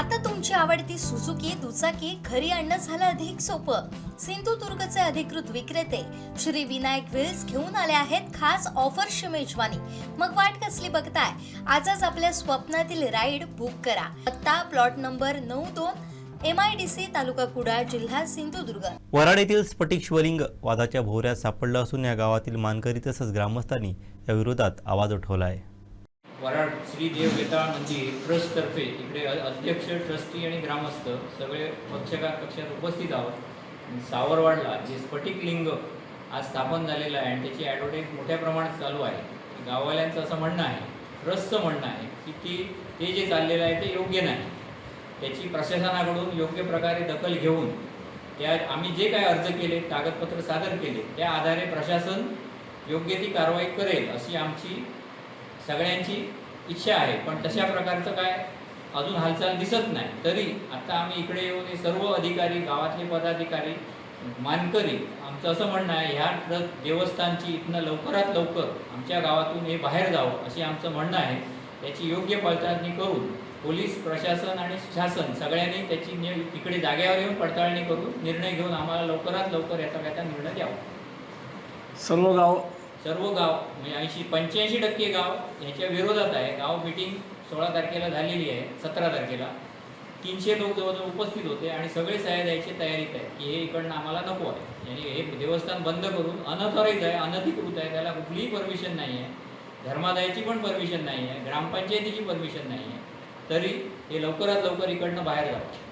आता तुमची आवडती सुझुकी दुचाकी घरी आणणं झालं अधिक सोपं. सिंधुदुर्गचे अधिकृत विक्रेते श्री विनायक व्हील्स घेऊन आले आहेत खास ऑफरची मेजवानी मग वाट कसली बघताय? आजच आपल्या स्वप्नातील राईड बुक करा. पत्ता प्लॉट नंबर नऊ दोन एम आय डी सी तालुका कुडाळ जिल्हा सिंधुदुर्ग. वराड येथील स्फटिक शिवलिंग वादाच्या भोवऱ्यात सापडलं असून या गावातील मानकरी तसंच ग्रामस्थांनी या विरोधात आवाज उठवला आहे वराड श्री देव वेताळ मंदिर ट्रस्टतर्फे इकडे अध्यक्ष ट्रस्टी आणि ग्रामस्थ सगळे पक्षकार कक्षात उपस्थित आहोत. सावरवाडला जे स्फटिक लिंग आज स्थापन झालेलं आहे आणि त्याची ॲडव्हर्टाईज मोठ्या प्रमाणात चालू आहे. गाववाल्यांचं असं म्हणणं आहे ट्रस्टचं म्हणणं आहे की ती ते जे चाललेलं आहे ते योग्य नाही. त्याची प्रशासनाकडून योग्य प्रकारे दखल घेऊन त्या आम्ही जे काय अर्ज केले कागदपत्र सादर केले त्या आधारे प्रशासन योग्य ती कारवाई करेल अशी आमची सगळ्यांची इच्छा आहे पण तशा प्रकारचं काय अजून हालचाल दिसत नाही. तरी आता आम्ही इकडे येऊन हे सर्व अधिकारी गावातले पदाधिकारी मानकरी आमचं असं म्हणणं आहे ह्या ट्रस्ट देवस्थानची इथनं लवकरात लवकर आमच्या गावातून हे बाहेर जावं अशी आमचं म्हणणं आहे. त्याची योग्य पडताळणी करून पोलीस प्रशासन आणि शासन सगळ्यांनी त्याची ने तिकडे जागेवर येऊन पडताळणी करून निर्णय घेऊन आम्हाला लवकरात लवकर याचा काय निर्णय द्यावा. सर्व गाव सर्व गाव म्हणजे ऐंशी पंच्याऐंशी टक्के गाव ह्याच्या विरोधात आहे. गाव मिटिंग सोळा तारखेला झालेली आहे सतरा तारखेला. तीनशे लोक जवळजवळ उपस्थित होते आणि सगळे सह्या द्यायची तयारीत आहे की हे इकडनं आम्हाला नको आहे. yani हे देवस्थान बंद करून अनऑथॉराईज आहे अनधिकृत आहे त्याला कुठलीही परमिशन नाही आहे. धर्मादायाची पण परमिशन नाही आहे ग्रामपंचायतीची परमिशन नाही आहे. तरी हे लवकरात लवकर इकडनं बाहेर जावं.